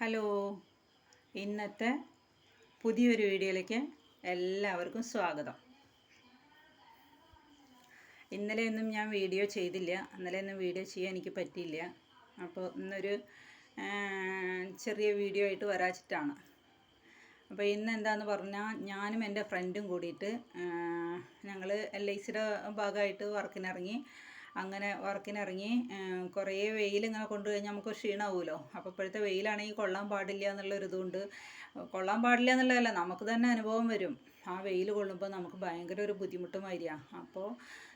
Hello. ഇന്നത്തെ പുതിയൊരു വീഡിയോയിലേക്ക് എല്ലാവർക്കും സ്വാഗതം. ഇന്നലെയൊന്നും ഞാൻ വീഡിയോ ചെയ്തില്ല. ഇന്നലെയൊന്നും വീഡിയോ ചെയ്യാൻ എനിക്ക് പറ്റിയില്ല. അപ്പോൾ ഇന്നൊരു ചെറിയ വീഡിയോ ആയിട്ട് വരാച്ചിട്ടാണ്. അപ്പോൾ ഇന്ന് എന്താന്ന് പറഞ്ഞാൽ ഞാനും എന്റെ ഫ്രണ്ടും കൂടിയിട്ട് ഞങ്ങൾ എൽ ഐ സിയുടെ ഭാഗമായിട്ട് വർക്കിനിറങ്ങി അങ്ങനെ വർക്കിനിറങ്ങി കുറേ വെയിൽ ഇങ്ങനെ കൊണ്ടുകഴിഞ്ഞാൽ നമുക്ക് ക്ഷീണമാവുമല്ലോ അപ്പോൾ ഇപ്പോഴത്തെ വെയിലാണെങ്കിൽ കൊള്ളാൻ പാടില്ല എന്നുള്ളൊരു ഇതുകൊണ്ട് കൊള്ളാൻ പാടില്ല എന്നുള്ളതല്ല നമുക്ക് തന്നെ അനുഭവം വരും. ആ വെയിൽ കൊള്ളുമ്പോൾ നമുക്ക് ഭയങ്കര ഒരു ബുദ്ധിമുട്ട് ബുദ്ധിമുട്ടുമായിരിക്കാം അപ്പോൾ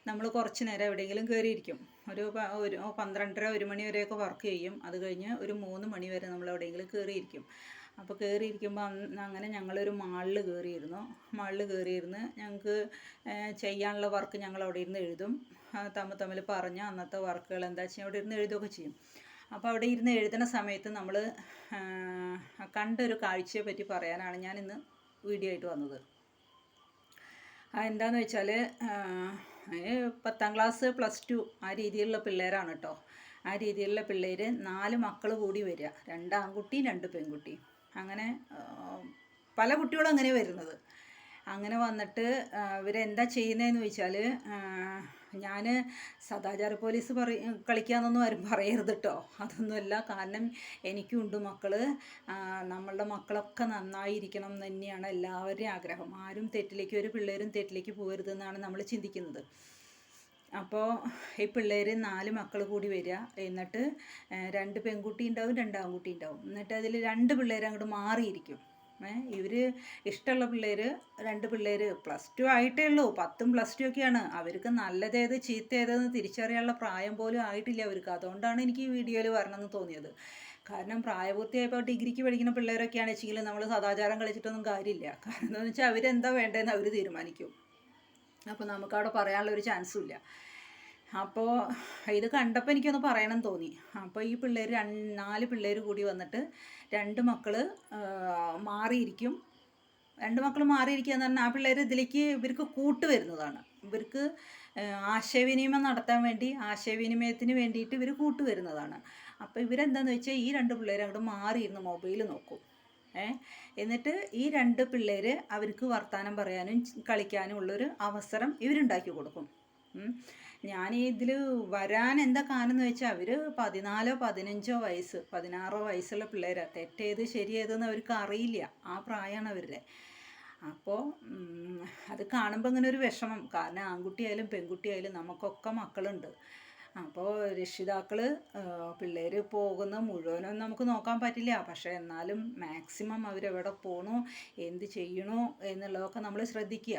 നമ്മൾ കുറച്ച് നേരം എവിടെയെങ്കിലും കയറിയിരിക്കും. ഒരു ഒരു പന്ത്രണ്ടര ഒരു മണി വരെയൊക്കെ വർക്ക് ചെയ്യും. അത് കഴിഞ്ഞ് ഒരു മൂന്ന് മണി വരെ നമ്മൾ എവിടെയെങ്കിലും കയറിയിരിക്കും. അപ്പോൾ കയറിയിരിക്കുമ്പോൾ അങ്ങനെ ഞങ്ങളൊരു മാളിൽ കയറിയിരുന്നു മാളിൽ കയറിയിരുന്ന് ഞങ്ങൾക്ക് ചെയ്യാനുള്ള വർക്ക് ഞങ്ങൾ അവിടെ ഇരുന്ന് എഴുതും. ആ, തമ്മിൽ പറഞ്ഞ് അന്നത്തെ വർക്കുകൾ എന്താ വെച്ചാൽ അവിടെ ഇരുന്ന് എഴുതുകയൊക്കെ ചെയ്യും. അപ്പോൾ അവിടെ ഇരുന്ന് എഴുതുന്ന സമയത്ത് നമ്മൾ കണ്ടൊരു കാഴ്ചയെ പറ്റി പറയാനാണ് ഞാൻ ഇന്ന് വീഡിയോ ആയിട്ട് വന്നത്. അതെന്താന്ന് വെച്ചാൽ പത്താം ക്ലാസ് പ്ലസ് ടു ആ രീതിയിലുള്ള പിള്ളേരാണ് കേട്ടോ ആ രീതിയിലുള്ള പിള്ളേർ നാല് മക്കൾ കൂടി വരിക രണ്ട് ആൺകുട്ടിയും രണ്ട് പെൺകുട്ടിയും. അങ്ങനെ പല കുട്ടികളും അങ്ങനെ വരുന്നത്. അങ്ങനെ വന്നിട്ട് ഇവരെന്താ ചെയ്യുന്നതെന്ന് വെച്ചാൽ ഞാൻ സദാചാര പോലീസ് പറ കളിക്കാന്നൊന്നും ആരും പറയരുത് കേട്ടോ അതൊന്നുമല്ല കാരണം എനിക്കും ഉണ്ട് മക്കൾ നമ്മളുടെ മക്കളൊക്കെ നന്നായിരിക്കണം എന്ന് തന്നെയാണ് എല്ലാവരുടെയും ആഗ്രഹം. ആരും തെറ്റിലേക്ക് ഒരു പിള്ളേരും തെറ്റിലേക്ക് പോകരുതെന്നാണ് നമ്മൾ ചിന്തിക്കുന്നത്. അപ്പോൾ ഈ പിള്ളേർ നാല് മക്കൾ കൂടി വരിക. എന്നിട്ട് രണ്ട് പെൺകുട്ടി ഉണ്ടാവും രണ്ട് ആൺകുട്ടി ഉണ്ടാവും. എന്നിട്ട് അതിൽ രണ്ട് പിള്ളേർ അങ്ങോട്ട് മാറിയിരിക്കും. ഇവർ ഇഷ്ടമുള്ള പിള്ളേർ രണ്ട് പിള്ളേർ പ്ലസ് ടു ആയിട്ടേ ഉള്ളൂ. പത്തും പ്ലസ് ടു ഒക്കെയാണ്. അവർക്ക് നല്ലതേത് ചീത്ത ഏതെന്ന് തിരിച്ചറിയാനുള്ള പ്രായം പോലും ആയിട്ടില്ല അവർക്ക്. അതുകൊണ്ടാണ് എനിക്ക് ഈ വീഡിയോയിൽ വരണമെന്ന് തോന്നിയത്. കാരണം പ്രായപൂർത്തിയായപ്പോൾ ഡിഗ്രിക്ക് പഠിക്കുന്ന പിള്ളേരൊക്കെയാണെന്ന് വെച്ചെങ്കിൽ നമ്മൾ സദാചാരം കളിച്ചിട്ടൊന്നും കാര്യമില്ല. കാരണം എന്താണെന്ന് വെച്ചാൽ അവരെന്താ വേണ്ടതെന്ന് അവർ തീരുമാനിക്കും. അപ്പോൾ നമുക്കവിടെ പറയാനുള്ള ഒരു ചാൻസും ഇല്ല. അപ്പോൾ ഇത് കണ്ടപ്പോൾ എനിക്കൊന്ന് പറയണം തോന്നി. അപ്പോൾ ഈ പിള്ളേർ നാല് പിള്ളേർ കൂടി വന്നിട്ട് രണ്ട് മക്കൾ മാറിയിരിക്കും. രണ്ട് മക്കൾ മാറിയിരിക്കുക എന്ന് പറഞ്ഞാൽ ആ പിള്ളേർ ഇതിലേക്ക് ഇവർക്ക് കൂട്ട് വരുന്നതാണ്. ഇവർക്ക് ആശയവിനിമയം നടത്താൻ വേണ്ടി ആശയവിനിമയത്തിന് വേണ്ടിയിട്ട് ഇവർ കൂട്ട് വരുന്നതാണ്. അപ്പോൾ ഇവരെന്താണെന്ന് വെച്ചാൽ ഈ രണ്ട് പിള്ളേർ അങ്ങോട്ട് മാറിയിരുന്ന് മൊബൈൽ നോക്കും. എന്നിട്ട് ഈ രണ്ട് പിള്ളേർ അവർക്ക് വർത്തമാനം പറയാനും കളിക്കാനും ഉള്ളൊരു അവസരം ഇവരുണ്ടാക്കി കൊടുക്കും. ഞാൻ ഇതിൽ വരാൻ എന്താ കാരണം എന്ന് വെച്ചാൽ അവർ പതിനാലോ പതിനഞ്ചോ വയസ്സ് പതിനാറോ വയസ്സുള്ള പിള്ളേരാണ് തെറ്റേത് ശരിയേതെന്ന് അവർക്ക് അറിയില്ല. ആ പ്രായമാണ് അവരുടെ അപ്പോൾ അത് കാണുമ്പോൾ ഇങ്ങനെ ഒരു വിഷമം. കാരണം ആൺകുട്ടിയായാലും പെൺകുട്ടിയായാലും നമുക്കൊക്കെ മക്കളുണ്ട്. അപ്പോൾ രക്ഷിതാക്കൾ പിള്ളേർ പോകുന്ന മുഴുവനും നമുക്ക് നോക്കാൻ പറ്റില്ല. പക്ഷേ എന്നാലും മാക്സിമം അവരെവിടെ പോകണു എന്ത് ചെയ്യണോ എന്നുള്ളതൊക്കെ നമ്മൾ ശ്രദ്ധിക്കുക.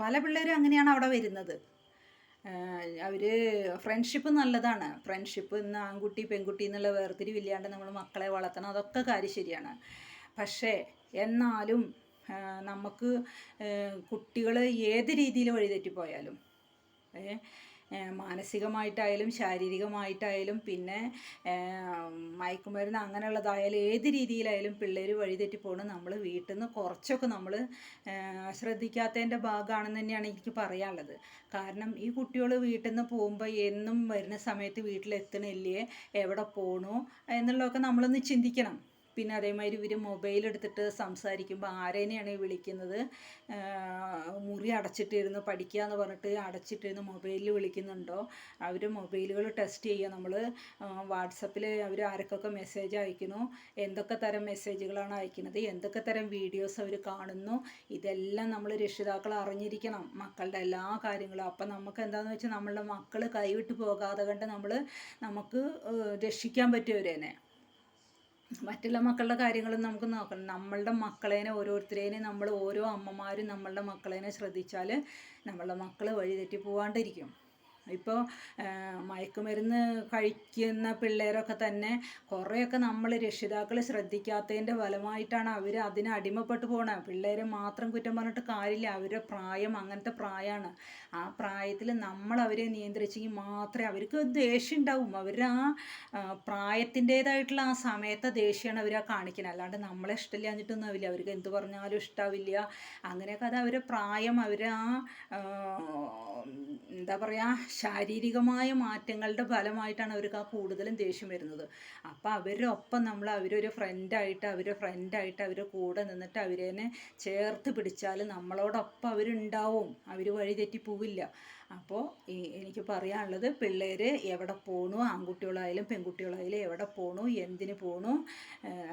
പല പിള്ളേരും അങ്ങനെയാണ് അവിടെ വരുന്നത്. അവർ ഫ്രണ്ട്ഷിപ്പ് നല്ലതാണ്. ഫ്രണ്ട്ഷിപ്പ് ഇന്ന് ആൺകുട്ടി പെൺകുട്ടി എന്നുള്ള വേർതിരിവില്ലാണ്ട് നമ്മൾ മക്കളെ വളർത്തണം അതൊക്കെ കാര്യം ശരിയാണ്. പക്ഷേ എന്നാലും നമുക്ക് കുട്ടികൾ ഏത് രീതിയിൽ വഴിതെറ്റിപ്പോയാലും മാനസികമായിട്ടായാലും ശാരീരികമായിട്ടായാലും പിന്നെ മയക്കുമരുന്ന് അങ്ങനെയുള്ളതായാലും ഏത് രീതിയിലായാലും പിള്ളേർ വഴിതെറ്റി പോകണം നമ്മൾ വീട്ടിൽ നിന്ന് കുറച്ചൊക്കെ നമ്മൾ ശ്രദ്ധിക്കാത്തതിന്റെ ഭാഗമാണെന്ന് തന്നെയാണ് എനിക്ക് പറയാനുള്ളത്. കാരണം ഈ കുട്ടികൾ വീട്ടിൽ നിന്ന് പോകുമ്പോൾ എന്നും വരുന്ന സമയത്ത് വീട്ടിലെത്തണില്ലേ? എവിടെ പോകണു എന്നുള്ളതൊക്കെ നമ്മളൊന്ന് ചിന്തിക്കണം. പിന്നെ അതേമാതിരി ഇവർ മൊബൈൽ എടുത്തിട്ട് സംസാരിക്കുമ്പോൾ ആരേനെയാണ് വിളിക്കുന്നത്? മുറി അടച്ചിട്ടിരുന്ന് പഠിക്കുക എന്ന് പറഞ്ഞിട്ട് അടച്ചിട്ടിരുന്ന് മൊബൈലിൽ വിളിക്കുന്നുണ്ടോ? അവർ മൊബൈലുകൾ ടെസ്റ്റ് ചെയ്യുക. നമ്മൾ വാട്സപ്പിൽ അവർ ആർക്കൊക്കെ മെസ്സേജ് അയക്കുന്നു? എന്തൊക്കെ തരം മെസ്സേജുകളാണ് അയക്കുന്നത്? എന്തൊക്കെ തരം വീഡിയോസ് അവർ കാണുന്നു? ഇതെല്ലാം നമ്മൾ രക്ഷിതാക്കൾ അറിഞ്ഞിരിക്കണം. മക്കളുടെ എല്ലാ കാര്യങ്ങളും. അപ്പം നമുക്ക് എന്താണെന്ന് വെച്ചാൽ നമ്മളുടെ മക്കൾ കൈവിട്ട് പോകാതെ കണ്ട് നമ്മൾ നമുക്ക് രക്ഷിക്കാൻ പറ്റുമവരേനെ മറ്റുള്ള മക്കളുടെ കാര്യങ്ങളും നമുക്ക് നോക്കണം. നമ്മളുടെ മക്കളേനെ ഓരോരുത്തരേനെ നമ്മൾ ഓരോ അമ്മമാരും നമ്മളുടെ മക്കളേനെ ശ്രദ്ധിച്ചാൽ നമ്മളുടെ മക്കൾ വഴിതെറ്റി പോവാണ്ടിരിക്കും. ഇപ്പോൾ മയക്കുമരുന്ന് കഴിക്കുന്ന പിള്ളേരൊക്കെ തന്നെ കുറേയൊക്കെ നമ്മൾ രക്ഷിതാക്കൾ ശ്രദ്ധിക്കാത്തതിന്റെ ഫലമായിട്ടാണ് അവർ അതിന് അടിമപ്പെട്ടു പോണത് പിള്ളേരെ മാത്രം കുറ്റം പറഞ്ഞിട്ട് കാര്യമില്ല. അവരുടെ പ്രായം അങ്ങനത്തെ പ്രായമാണ് ആ പ്രായത്തിൽ നമ്മൾ അവരെ നിയന്ത്രിച്ചെങ്കിൽ മാത്രമേ അവർക്ക് ദേഷ്യം ഉണ്ടാവും. അവർ ആ പ്രായത്തിന്റെതായിട്ടുള്ള ആ സമയത്തെ ദേഷ്യമാണ് അവർ ആ കാണിക്കുന്നത് അല്ലാണ്ട് നമ്മളെ ഇഷ്ടമില്ല എന്നിട്ടൊന്നും ആവില്ല. അവർക്ക് എന്ത് പറഞ്ഞാലും ഇഷ്ടാവില്ല. അങ്ങനെയൊക്കെ അത് അവരുടെ പ്രായം അവരെ ആ, എന്താ പറയുക ശാരീരികമായ മാറ്റങ്ങളുടെ ഫലമായിട്ടാണ് അവർക്ക് ആ കൂടുതലും ദേഷ്യം വരുന്നത്. അപ്പോൾ അവരുടെ ഒപ്പം നമ്മൾ അവരൊരു ഫ്രണ്ടായിട്ട് അവരെ ഫ്രണ്ടായിട്ട് അവരുടെ കൂടെ നിന്നിട്ട് അവരെ ചേർത്ത് പിടിച്ചാൽ നമ്മളോടൊപ്പം അവരുണ്ടാവും. അവർ വഴി തെറ്റി പോവില്ല. അപ്പോൾ എനിക്ക് പറയാനുള്ളത് പിള്ളേർ എവിടെ പോണു ആൺകുട്ടികളായാലും പെൺകുട്ടികളായാലും എവിടെ പോണു എന്തിന് പോണു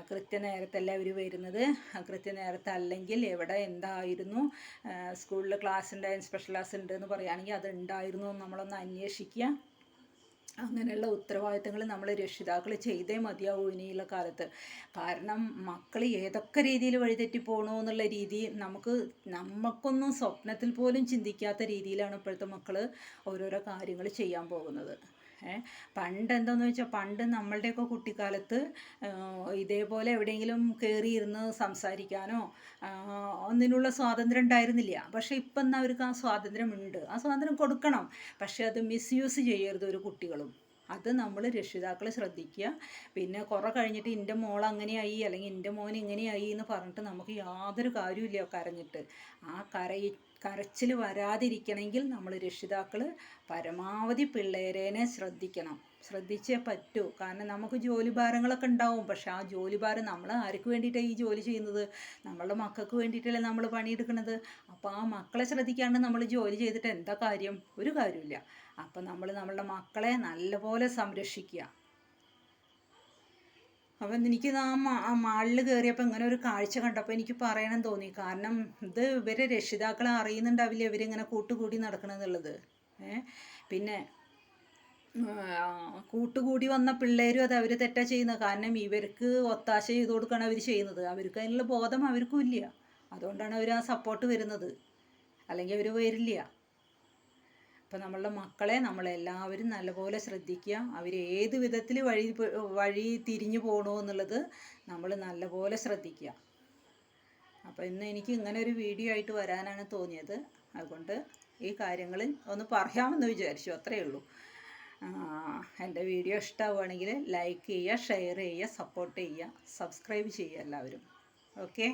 കൃത്യനേരത്തല്ല അവർ വരുന്നത്. കൃത്യനേരത്തെ അല്ലെങ്കിൽ എവിടെ എന്തായിരുന്നു സ്കൂളിൽ ക്ലാസ് ഉണ്ടായിരുന്നു സ്പെഷ്യൽ ക്ലാസ് ഉണ്ട് എന്ന് പറയുകയാണെങ്കിൽ അത് ഉണ്ടായിരുന്നു നമ്മളൊന്ന് അന്വേഷിക്കുക. അങ്ങനെയുള്ള ഉത്തരവാദിത്തങ്ങൾ നമ്മൾ രക്ഷിതാക്കൾ ചെയ്തേ മതിയാവൂ ഇനിയുള്ള കാലത്ത്. കാരണം മക്കൾ ഏതൊക്കെ രീതിയിൽ വഴിതെറ്റി പോകണോ എന്നുള്ള രീതി നമുക്ക് നമുക്കൊന്നും സ്വപ്നത്തിൽ പോലും ചിന്തിക്കാത്ത രീതിയിലാണ് ഇപ്പോഴത്തെ മക്കൾ ഓരോരോ കാര്യങ്ങൾ ചെയ്യാൻ പോകുന്നത്. പണ്ട് എന്താന്ന് വെച്ചാൽ പണ്ട് നമ്മളുടെയൊക്കെ കുട്ടിക്കാലത്ത് ഇതേപോലെ എവിടെയെങ്കിലും കയറിയിരുന്ന് സംസാരിക്കാനോ ഒന്നിനുള്ള സ്വാതന്ത്ര്യം ഉണ്ടായിരുന്നില്ല. പക്ഷേ ഇപ്പം എന്നാൽ അവർക്ക് ആ സ്വാതന്ത്ര്യമുണ്ട്. ആ സ്വാതന്ത്ര്യം കൊടുക്കണം. പക്ഷേ അത് മിസ്യൂസ് ചെയ്യരുത് ഒരു കുട്ടികളും. അത് നമ്മൾ രക്ഷിതാക്കൾ ശ്രദ്ധിക്കുക പിന്നെ കുറേ കഴിഞ്ഞിട്ട് എന്റെ മോൾ അങ്ങനെയായി അല്ലെങ്കിൽ എന്റെ മോൻ ഇങ്ങനെയായി എന്ന് പറഞ്ഞിട്ട് നമുക്ക് യാതൊരു കാര്യമില്ല കരഞ്ഞിട്ട്. ആ കരയി കരച്ചിൽ വരാതിരിക്കണമെങ്കിൽ നമ്മൾ രക്ഷിതാക്കൾ പരമാവധി പിള്ളേരേനെ ശ്രദ്ധിക്കണം. ശ്രദ്ധിച്ചേ പറ്റൂ. കാരണം നമുക്ക് ജോലി ഭാരങ്ങളൊക്കെ ഉണ്ടാവും. പക്ഷെ ആ ജോലി ഭാരം നമ്മൾ ആർക്ക് വേണ്ടിയിട്ടാണ് ഈ ജോലി ചെയ്യുന്നത്? നമ്മളുടെ മക്കൾക്ക് വേണ്ടിയിട്ടല്ലേ നമ്മൾ പണിയെടുക്കുന്നത് അപ്പോൾ ആ മക്കളെ ശ്രദ്ധിക്കാണ്ട് നമ്മൾ ജോലി ചെയ്തിട്ട് എന്താ കാര്യം? ഒരു കാര്യമില്ല അപ്പോൾ നമ്മൾ നമ്മളുടെ മക്കളെ നല്ലപോലെ സംരക്ഷിക്കുക. അപ്പം എനിക്ക് ആ മാളിൽ കയറിയപ്പോൾ ഇങ്ങനെ ഒരു കാഴ്ച കണ്ടപ്പോൾ എനിക്ക് പറയണം തോന്നി. കാരണം ഇത് ഇവരെ രക്ഷിതാക്കളെ അറിയുന്നുണ്ടാവില്ല ഇവരിങ്ങനെ കൂട്ടുകൂടി നടക്കണമെന്നുള്ളത് ഏ? പിന്നെ കൂട്ടുകൂടി വന്ന പിള്ളേരും അത് അവർ തെറ്റാ ചെയ്യുന്നത് കാരണം ഇവർക്ക് ഒത്താശ ചെയ്ത് കൊടുക്കുകയാണ് അവർ ചെയ്യുന്നത്. അവർക്ക് അതിനുള്ള ബോധം അവർക്കും ഇല്ല. അതുകൊണ്ടാണ് അവർ ആ സപ്പോർട്ട് വരുന്നത്. അല്ലെങ്കിൽ അവർ വരില്ല. അപ്പം നമ്മളുടെ മക്കളെ നമ്മളെല്ലാവരും നല്ലപോലെ ശ്രദ്ധിക്കുക. അവർ ഏത് വിധത്തിൽ വഴി വഴി തിരിഞ്ഞു പോകണോ എന്നുള്ളത് നമ്മൾ നല്ലപോലെ ശ്രദ്ധിക്കുക. അപ്പോൾ ഇന്ന് എനിക്ക് ഇങ്ങനെ ഒരു വീഡിയോ ആയിട്ട് വരാനാണ് തോന്നിയത്. അതുകൊണ്ട് ഈ കാര്യങ്ങൾ ഒന്ന് പറയാമെന്ന് വിചാരിച്ചു. അത്രയേ ഉള്ളൂ. എന്റെ വീഡിയോ ഇഷ്ടമാവുകയാണെങ്കിൽ ലൈക്ക് ചെയ്യുക ഷെയർ ചെയ്യുക സപ്പോർട്ട് ചെയ്യുക സബ്സ്ക്രൈബ് ചെയ്യുക എല്ലാവരും. ഓക്കെ?